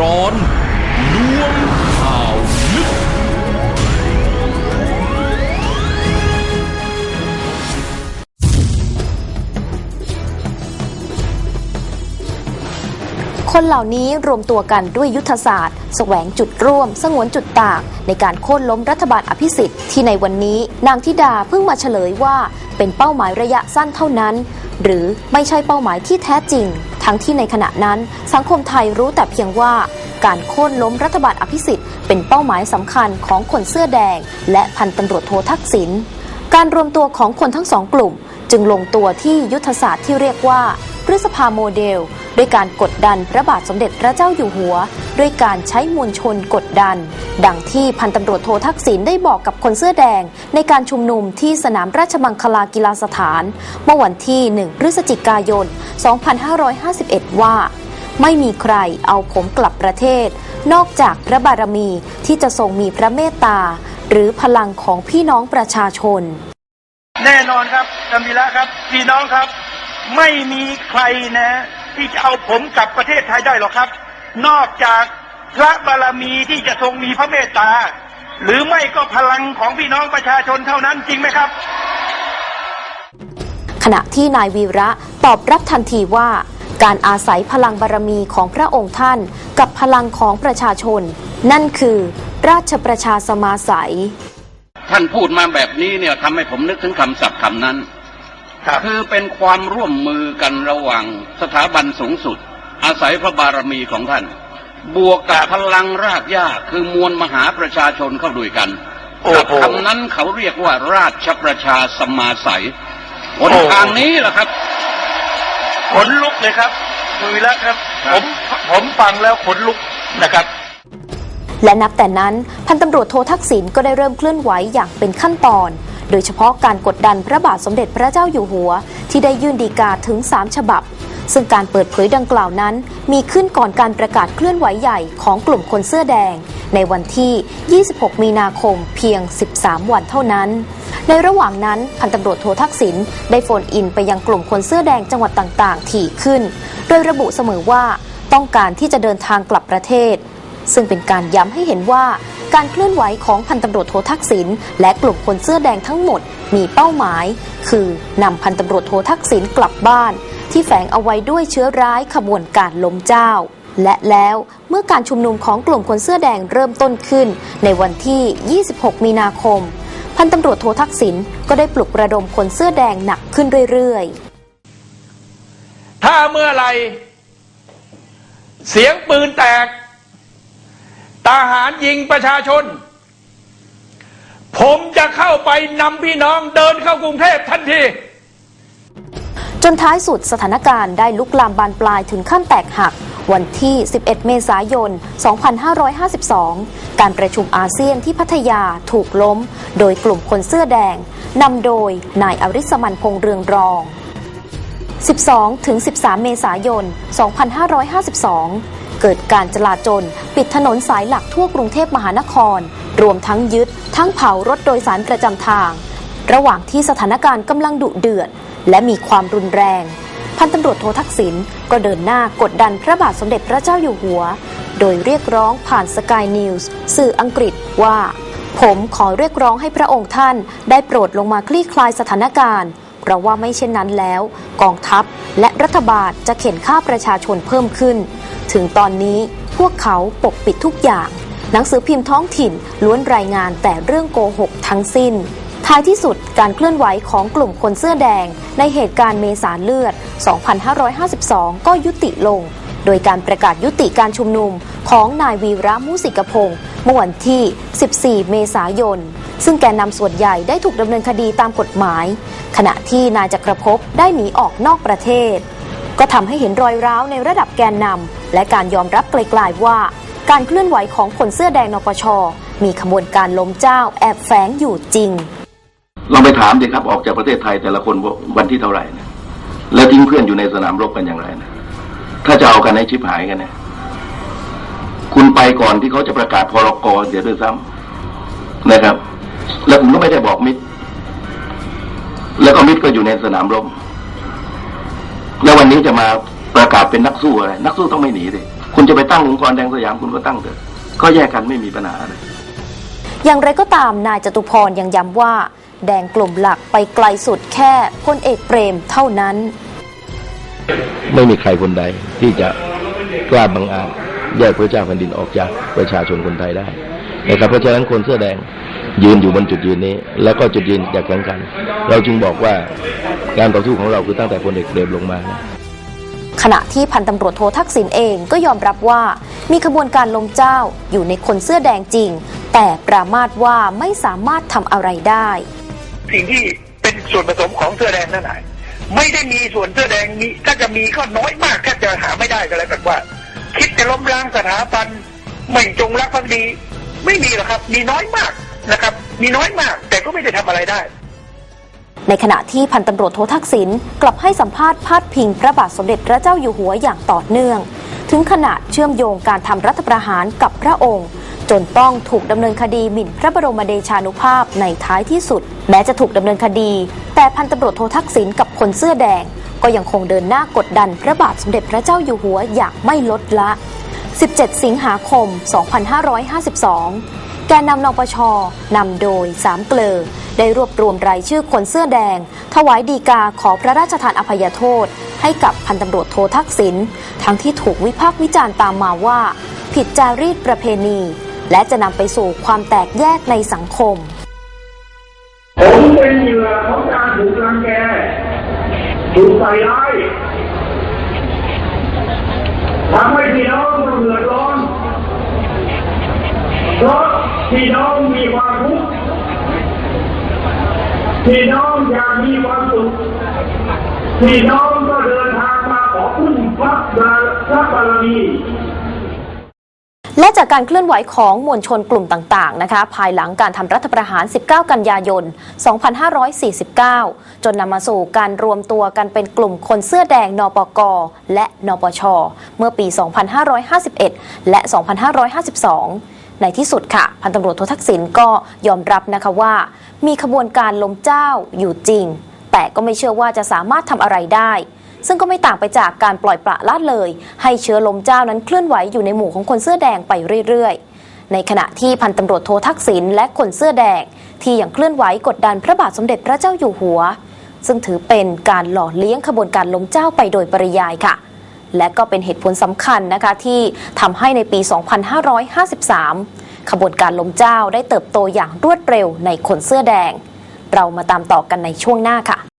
ร้อนลวงข่าวลึก คนเหล่านี้รวมตัวกันด้วยยุทธศาสตร์แสวงจุดร่วม สงวนจุดต่าง ในการโค่นล้มรัฐบาลอภิสิทธิ์ที่ในวันนี้นางธิดาเพิ่งมาเฉลยว่า เป็นเป้าหมายระยะสั้นเท่านั้น หรือไม่ใช่เป้าหมายที่แท้จริง ทั้งที่ในขณะนั้นสังคมไทยรู้แต่เพียงว่า การโค่นล้มรัฐบาลอภิสิทธิ์เป็นเป้าหมายสำคัญของคนเสื้อแดง และพันตำรวจโททักษิณการรวมตัวของคนทั้งสองกลุ่ม จึงลงตัวที่ยุทธศาสตร์ที่เรียกว่า พฤษภาโมเดล ด้วยการกดดันพระบาทสมเด็จพระเจ้าอยู่หัว ด้วยการใช้มวลชนกดดัน ดังที่พันตำรวจโททักษิณได้บอกกับคนเสื้อแดง ในการชุมนุมที่สนามราชมังคลากีฬาสถาน เมื่อวันที่ 1 พฤศจิกายน 2551 ว่า ไม่มีใครเอาผมกลับประเทศ นอกจากพระบารมีที่จะทรงมีพระเมตตา หรือพลังของพี่น้องประชาชน แน่นอนครับจามิระครับ พี่น้องครับ ไม่มีใครนะ ที่จะเอาผมกลับประเทศไทยได้หรอกครับ นอกจากพระบารมีที่จะทรงมีพระเมตตา หรือไม่ก็พลังของพี่น้องประชาชนเท่านั้นจริงไหมครับ ขณะที่นายวีระตอบรับทันทีว่า การอาศัยพลังบารมีของพระองค์ท่าน กับพลังของประชาชน นั่นคือ ราชประชาสมาสัย ท่านพูดมาแบบนี้เนี่ยทำให้ผมนึกถึงคำศัพท์คำนั้น ครับคือเป็นความร่วมมือกันระหว่างสถาบันสูงสุด อาศัยพระบารมีของท่าน บวกกับพลังรากหญ้าคือมวลมหาประชาชนเข้าด้วยกันโอ้กับโหคำนั้นเขาเรียกว่าราชประชาสมาสัยหนทางนี้แหละครับขนลุกเลยครับคุณวีระครับผมผมฟังแล้วขนลุกนะครับและนับแต่นั้นพันตำรวจโททักษิณก็ได้เริ่มเคลื่อนไหวอย่างเป็นขั้นตอน โดยเฉพาะการกดดันพระบาทสมเด็จพระเจ้าอยู่หัว ที่ได้ยื่นดีกาถึง 3 ฉบับ ซึ่งการเปิดเผยดังกล่าวนั้น มีขึ้นก่อนการประกาศเคลื่อนไหวใหญ่ของกลุ่มคนเสื้อแดง ในวันที่ 26 มีนาคมเพียง 13 วันเท่านั้น ในระหว่างนั้นพันตำรวจโททักษิณได้โฟนอินไปยังกลุ่มคนเสื้อแดงจังหวัดต่างๆ ถี่ขึ้น โดยระบุเสมอว่าต้องการที่จะเดินทางกลับประเทศ ซึ่งเป็นการย้ำให้เห็นว่า การเคลื่อนไหวของพันตำรวจโททักษิณและกลุ่มคนเสื้อแดงทั้งหมดมีเป้าหมาย คือนำพันตำรวจโททักษิณกลับบ้าน ที่แฝงเอาไว้ด้วยเชื้อร้ายขบวนการล้มเจ้า และแล้วเมื่อการชุมนุมของกลุ่มคนเสื้อแดงเริ่มต้นขึ้น ในวันที่ 26 มีนาคม พันตำรวจโททักษิณก็ได้ปลุกระดมคนเสื้อแดงหนักขึ้นเรื่อยๆถ้าเมื่อไร เสียงปืนแตก ทหารยิงประชาชน ผมจะเข้าไปนำพี่น้องเดินเข้ากรุงเทพทันที จนท้ายสุดสถานการณ์ได้ลุกลามบานปลายถึงขั้นแตกหัก วันที่ 11 เมษายน 2552 การประชุมอาเซียนที่พัทยาถูกล้ม โดยกลุ่มคนเสื้อแดงนำโดยนายอริสมันพงเรืองรอง 12 ถึง 13 เมษายน 2552 เกิดการจลาจลปิดถนนสายหลักทั่วกรุงเทพมหานคร รวมทั้งยึด ทั้งเผารถโดยสารประจำทาง ระหว่างที่สถานการณ์กำลังดุเดือด และมีความรุนแรง พันตำรวจโททักษิณก็เดินหน้ากดดันพระบาทสมเด็จพระเจ้าอยู่หัว โดยเรียกร้องผ่านสกายนิวส์สื่ออังกฤษว่า ผมขอเรียกร้องให้พระองค์ท่าน ได้โปรดลงมาคลี่คลายสถานการณ์เพราะว่าไม่เช่นนั้นแล้ว กองทัพและรัฐบาลจะเข็นฆ่าประชาชนเพิ่มขึ้น ถึงตอนนี้พวกเขาปกปิดทุกอย่าง หนังสือพิมพ์ท้องถิ่นล้วนรายงานแต่เรื่องโกหกทั้งสิ้น ท้ายที่สุดการเคลื่อนไหวของกลุ่มคนเสื้อแดง ในเหตุการณ์เมษาเลือด 2552 ก็ยุติลง โดยการประกาศยุติการชุมนุมของนายวีระมุสิกพงศ์เมื่อวันที่ 14 เมษายน ซึ่งแกนนำส่วนใหญ่ได้ถูกดำเนินคดีตามกฎหมาย ขณะที่นายจักรภพได้หนีออกนอกประเทศ ก็ทำให้เห็นรอยร้าวในระดับแกนนำ และการยอมรับไกลๆว่า การเคลื่อนไหวของคนเสื้อแดงนปช มีขบวนการล้มเจ้าแอบแฝงอยู่จริงลองไปถามดิครับออกจากประเทศไทยแต่ละคนวันที่เท่าไหร่นะแล้วทิ้งเพื่อนอยู่ในสนามรบกันอย่างไรนะถ้าจะเอากันให้ชิบหายกันนะคุณไปก่อนที่เขาจะประกาศพรกเสียวด้วยซ้ำนะครับ แล้วผมก็ไม่ได้บอกมิตร แล้วก็มิตรก็อยู่ในสนามรบแล้ววันนี้จะมา ประกาศเป็นนักสู้อะไร นักสู้ต้องไม่หนีเลยคุณจะไปตั้งองค์กรแดงสยามคุณก็ตั้งเถอะก็แยกกันไม่มีปัญหาเลยอย่างไรก็ตามนายจตุพรยังย้ำว่า แดงกลุ่มหลักไปไกลสุดแค่พลเอกเปรมเท่านั้น ไม่มีใครคนใดที่จะกล้าบังอาจแยกพระเจ้าแผ่นดินออกจากประชาชนคนไทยได้นะครับเพราะฉะนั้นคนเสื้อแดงยืนอยู่บนจุดยืนนี้ แล้วก็จุดยืนอยากแข่งขัน เราจึงบอกว่าการต่อสู้ของเราคือตั้งแต่พลเอกเปรมลงมา ขณะที่พันตำรวจโททักษิณเองก็ยอมรับว่า มีขบวนการลมเจ้าอยู่ในคนเสื้อแดงจริง แต่ปรามาสว่าไม่สามารถทำอะไรได้ สิ่งที่เป็นส่วนผสมของเสื้อแดงนั่นแหละไม่ได้มีส่วนเสื้อแดงมีถ้าจะมีก็น้อยมากแทบจะหาไม่ได้ก็แล้วกันว่า คิดจะล้มล้างสถาบันไม่จงรักภักดี ไม่มีหรอกครับ มีน้อยมากนะครับ มีน้อยมาก แต่ก็ไม่ได้ทำอะไรได้ ในขณะที่พันตำรวจโททักษิณกลับให้สัมภาษณ์พาดพิงพระบาทสมเด็จพระเจ้าอยู่หัวอย่างต่อเนื่อง ถึงขนาดเชื่อมโยงการทำรัฐประหารกับพระองค์ จนต้องถูกดำเนินคดีหมิ่นพระบรมเดชานุภาพในท้ายที่สุด แม้จะถูกดำเนินคดี แต่พันตำรวจโททักษิณกับคนเสื้อแดง ก็ยังคงเดินหน้ากดดันพระบาทสมเด็จพระเจ้าอยู่หัวอย่างไม่ลดละ 17 สิงหาคม 2552 แกนนำนปชนำโดยสามเกลอได้รวบรวมรายชื่อคนเสื้อแดง ถวายดีกาขอพระราชทานอภัยโทษ ให้กับพันตำรวจโททักษิณทั้งที่ถูกวิพากษ์วิจารณ์ตามมาว่า ผิดจารีตประเพณี และจะนำไปสู่ความแตกแยกในสังคม ผมเป็นเหยื่อของการถูกรังแกถูกใส่ร้ายทำให้พี่น้องต้องเดือดร้อนเพราะ พี่น้องมีความทุกข์พี่น้องอยากมีความสุขพี่น้องก็เดินทางมาขอพึ่งพระบาพระบารมีและจากการเคลื่อนไหวของมวลชนกลุ่มต่าง ๆ นะคะ ภายหลังการทำรัฐประหาร 19 กันยายน 2549 จนนำมาสู่การรวมตัวกันเป็นกลุ่มคนเสื้อแดง นปก และ นปช เมื่อปี 2551 และ 2552 ในที่สุดค่ะ พันตำรวจโททักษิณก็ยอมรับนะคะว่า มีขบวนการล้มเจ้าอยู่จริง แต่ก็ไม่เชื่อว่าจะสามารถทำอะไรได้ ซึ่งก็ไม่ต่างไปจากการปล่อยปละละเลย ให้เชื้อลมเจ้านั้นเคลื่อนไหวอยู่ในหมู่ของคนเสื้อแดงไปเรื่อยๆ ในขณะที่พันตำรวจโททักษิณและคนเสื้อแดง ที่ยังเคลื่อนไหวกดดันพระบาทสมเด็จพระเจ้าอยู่หัว ซึ่งถือเป็นการหล่อเลี้ยงขบวนการล้มเจ้าไปโดยปริยายค่ะ และก็เป็นเหตุผลสำคัญนะคะที่ทำให้ในปี 2553 ขบวนการล้มเจ้าได้เติบโตอย่างรวดเร็วในคนเสื้อแดง เรามาตามต่อกันในช่วงหน้าค่ะ